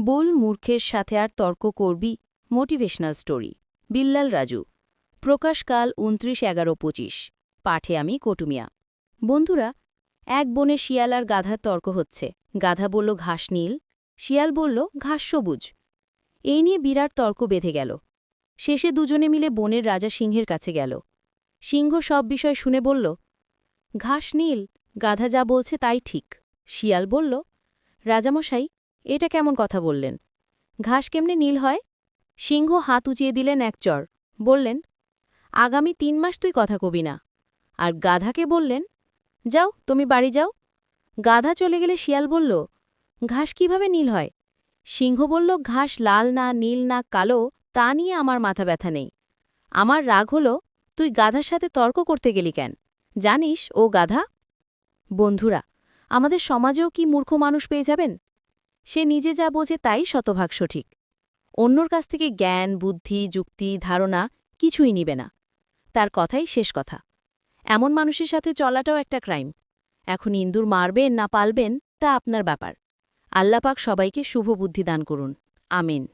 বল মূর্খের সাথে আর তর্ক করবি? Motivational story Billal Raju. প্রকাশকাল উনত্রিশ এগারো পঁচিশ। পাঠে আমি কটুমিয়া। বন্ধুরা, এক বনে শিয়াল আর গাধার তর্ক হচ্ছে। গাধা বলল, ঘাস নীল। শিয়াল বলল, ঘাস সবুজ। এই নিয়ে বিরাট তর্ক বেঁধে গেল। শেষে দুজনে মিলে বনের রাজা সিংহের কাছে গেল। সিংহ সব বিষয় শুনে বলল, ঘাস নীল, গাধা যা বলছে তাই ঠিক। শিয়াল বলল, রাজামশাই এটা কেমন কথা বললেন? ঘাস কেমনে নীল হয়? সিংহ হাত উঁচিয়ে দিলেন এক চর। বললেন, আগামী তিন মাস তুই কথা কবি না। আর গাধাকে বললেন, যাও, তুমি বাড়ি যাও। গাধা চলে গেলে শিয়াল বলল, ঘাস কীভাবে নীল হয়? সিংহ বলল, ঘাস লাল না, নীল না, কালো, তা নিয়ে আমার মাথা ব্যথা নেই। আমার রাগ হলো, তুই গাধার সাথে তর্ক করতে গেলি কেন? জানিস, ও গাধা? বন্ধুরা, আমাদের সমাজেও কি মূর্খ মানুষ পেয়ে যাবেন? সে নিজে যা বোঝে তাই শতভাগ সঠিক। অন্যর কাছ থেকে জ্ঞান, বুদ্ধি, যুক্তি, ধারণা কিছুই নিবে না। তার কথাই শেষ কথা। এমন মানুষের সাথে চলাটাও একটা ক্রাইম। এখন ইন্দুর মারবেন না পালবেন তা আপনার ব্যাপার। আল্লাপাক সবাইকে শুভ বুদ্ধি দান করুন। আমিন।